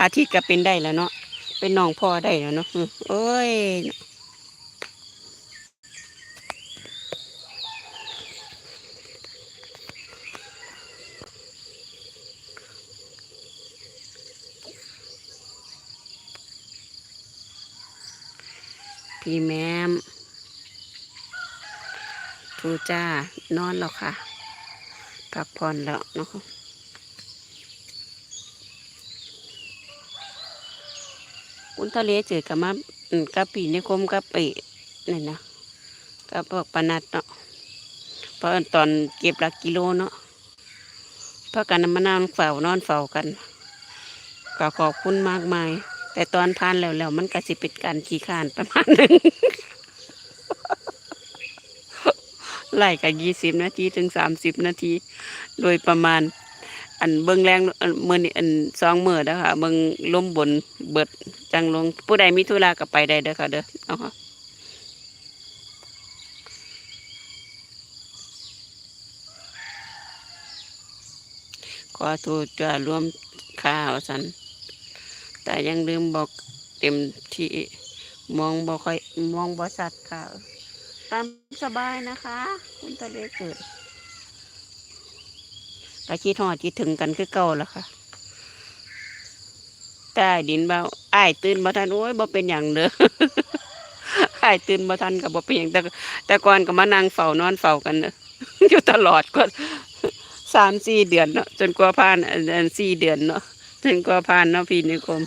อาทิตย์ก็เป็นได้แล้วเนาะเป็นน้องพ่อได้แล้วเนาะอืมโอ้ยพี่แม่มทูจ้านอนแล้วค่ะ พักผ่อนแล้วเนาะ คุณทะเลเจอกับมาอืกับปีนิคมกับไอ้นี่นนะกับพวกปนัดเนาะเพราะตอนเก็บหลักกิโลเนาะเพราะกันมานอนเฝ้านอนเฝ้ากันก็ขอบคุณมากมาย แต่ตอนผ่านแล้วแล้วมันก็สิเป็นการขี้ขานประมาณหนึงไล่กันยี่สิบนาทีถึงสามสิบนาที โดยประมาณ อันเบิงแรงอันมื่อนี้อันสองมือแล้วค่ะเบิงล้มบนเบิดจังลง ผู้ใดมีธุระก็ไปได้เด้อค่ะเด้อเอาค่ะขอทษจะร่วมข้าวสัน แต่ยังลืมบอกเต็มที่มองบ่ค่อยมองบ่สัดค่ะ ตามสบายนะคะ คุณตะเลเกิด กะคิดหอดคิดถึงกันคือเก่าแล้วค่ะใต้ดินเบาอ้ายตื่นบ่ทันโอ้ยบ่เป็นอย่างเด้ออ้ายตื่นบ่ทันกับบ่เป็นอย่างแต่แต่ก่อนก็มานั่งเฝ้านอนเฝ้ากันเด้ออยู่ตลอดก็สามสี่เดือนเนาะจนกว่าผ่านอันอันสี่เดือนเนาะจนกว่าผ่านเนาะพี่นิคม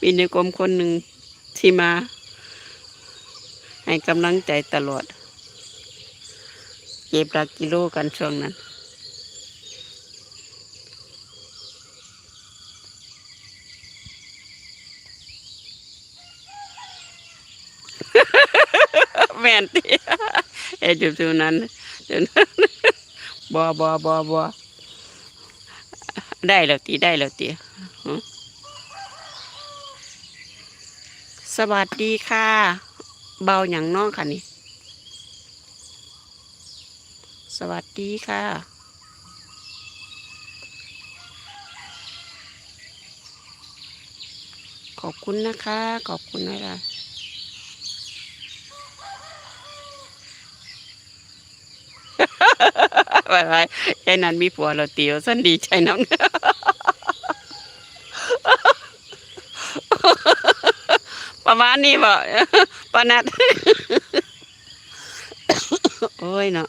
พี่นิคมคนหนึ่งที่มา ให้กำลังใจตลอด เก็บหลักกิโลกันช่วงนั้น แม่ นตีเอจุดจุดนั้นจุดบอบอบอบอได้แล้วตีได้แล้วตีสวัสดีค่ะ เบาอย่างน้องค่ะนี่ สวัสดีค่ะขอบคุณนะคะ ขอบคุณนะคะ ไปไปใจนั้นมีผัวเราเตียวสันดีใจน้องประมาณนี้บ่ปานัดโอ้ยเนาะ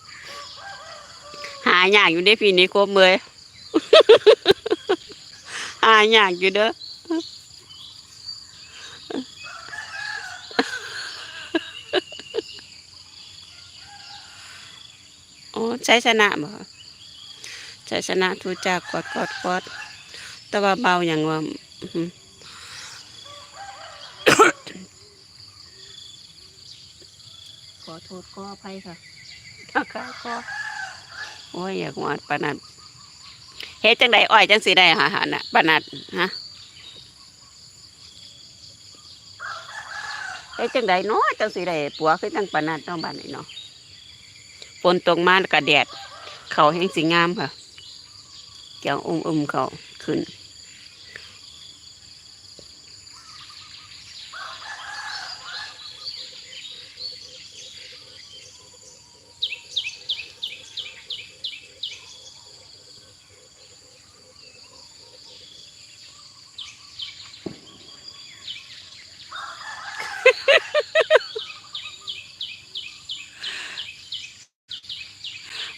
หายากอยู่ได้พี่นี้ครบเมยหายากอยู่เด้อ โอ้ใช้ชนะบ่ใช้ชนะทูจากกอดกอดกอดแต่ว่าเบาอย่างว่าอื้อหือขอโทษขออภัยค่ะนะคะก็โอ้ยอยากหวาดปานัดเฮ็ดจังใดอ้อยจังสีได้หาหาน่ะปานัดฮะเฮ็ดจังใดเนาะจังสีได้ปัวคือจังปานัดเนาะบ้านนี้เนาะฝ นตกมาแล้วก็แดด เขาแห้งสีงามค่ะแก้วอุ้มอุ้มๆเขาขึ้น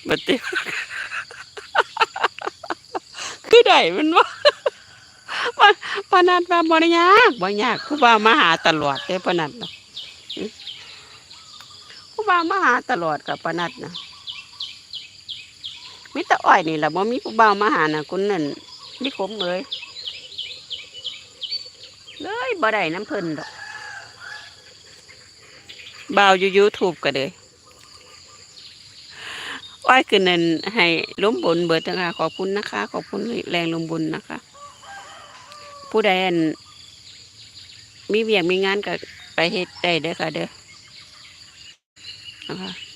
บัดเตียวคือได้มันว่าปนัดว่าบ่ได้ยากบ่ยากครูบามาหาตลอดเด้ปนัดนะอืมครูบามาหาตลอดกับปนัดนะมีแต่อ้อยนี่แหละบ่มีครูบามาหานะคุณนั่นนี่ขมเลยเลยบ่ได้น้ำเพิ่นดอกบ่าวอยู่ YouTube ก็เลย อ้อยคือนั่นให้ล้มบนเบิดนะคะขอบคุณนะคะ ขอบคุณแรงลมบุญนะคะ ผู้ใดนมีเวียงมีงานก็ไปเฮ็ดได้เด้อค่ะเด้อนะคะ